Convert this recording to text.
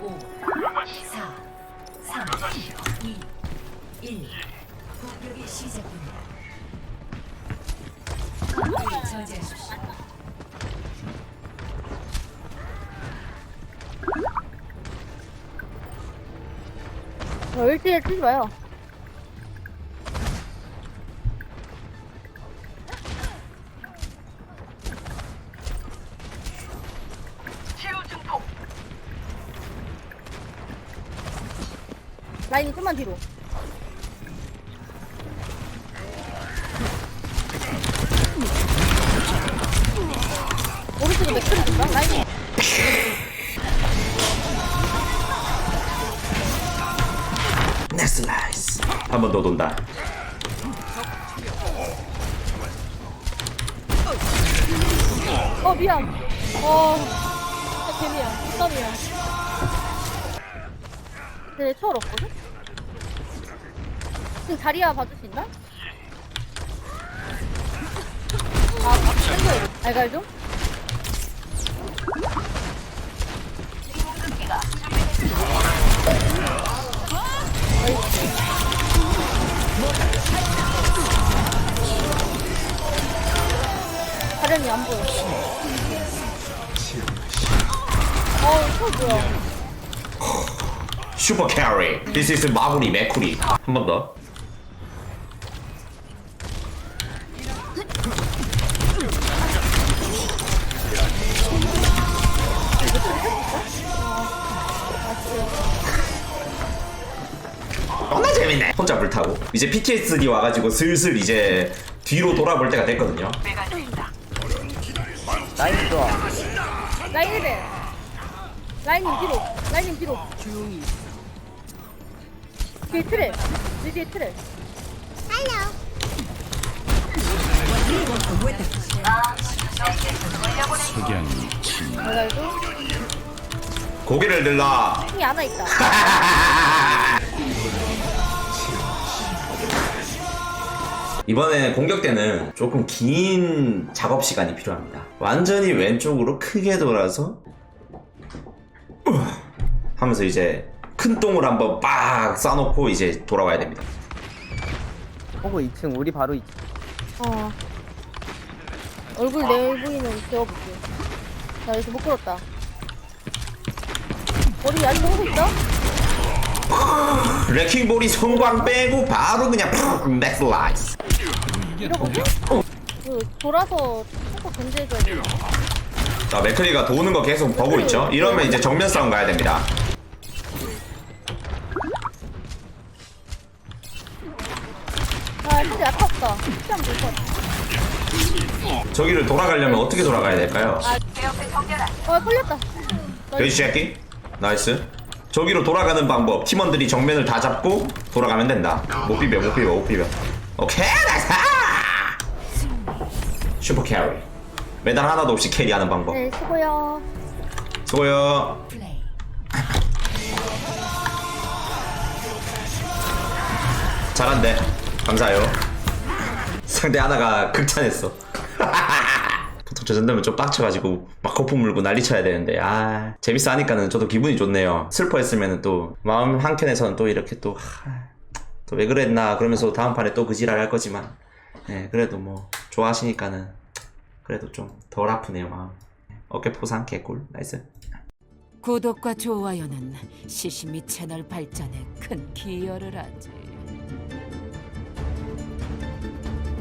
5, 4, 3, 2, 1. 공격이 시작됩니다. 공격을 저지하십시오. 어, 1대1 치지 마요. 라인이 좀만 뒤로. 오른쪽에 맥크리 줄까? 라인이. 넥스 라이스 한 번 더 돈다 어, 미안. 어, 아, 개미야. 땀이야. 근데 내 초월 없거든? 지금 자리야 있나? 아, 돼. 알갈 좀? 가련이 안 보여. 어, 저 뭐야? 슈퍼 캐리 This is 마구리 메쿠리 한 번더 너나 재밌네 혼자 불타고 이제 PTSD 와가지고 슬슬 이제 뒤로 돌아볼 때가 됐거든요 라인 좋아. 라인 1배. 라인님 뒤로. 라인님 뒤로. 뒤에 트랩. 내 뒤에 트랩. 알갈도 고개를 들라 힘이 하나 있다. 이번에 공격 때는 조금 긴 작업 시간이 필요합니다. 완전히 왼쪽으로 크게 돌아서 하면서 이제 큰 똥을 한번 빡 싸놓고 이제 돌아와야 됩니다. 호구 2층 우리 바로 2층. 어. 얼굴 내보이는 재워볼게. 나 여기서 못 끌었다. 머리 아직 보고 있어? 레킹볼이 성광 빼고 바로 그냥 맥슬라이스. 이러거든? 그 돌아서 초코 견제해줘야 돼. 자 맥크리가 도는 거 계속 보고 있죠. 이러면 이제 정면 싸움 가야 됩니다. 아, 진짜 아깝다. 같아. 저기를 돌아가려면 어떻게 돌아가야 될까요? 어, 걸렸다. 돼지 새끼 나이스. 저기로 돌아가는 방법 팀원들이 정면을 다 잡고 돌아가면 된다. 못 비벼 못 비벼 못 비벼. 오케이 나이스. 슈퍼 캐리. 메달 하나도 없이 캐리하는 방법. 네, 수고요. 수고요. 잘한대. 감사해요. 상대 하나가 극찬했어. 보통 저 정도면 좀 빡쳐가지고 막 거품 물고 난리 쳐야 되는데 아 재밌어 하니까는 저도 기분이 좋네요. 슬퍼했으면 또 마음 한켠에서는 또 이렇게 또 또 왜 그랬나 그러면서 다음 판에 또 그 지랄 할 거지만 네, 그래도 뭐 좋아하시니까는 그래도 좀 덜 아프네요 마음. 어깨 포상 개꿀 나이스. 구독과 좋아요는 시시미 채널 발전에 큰 기여를 하지.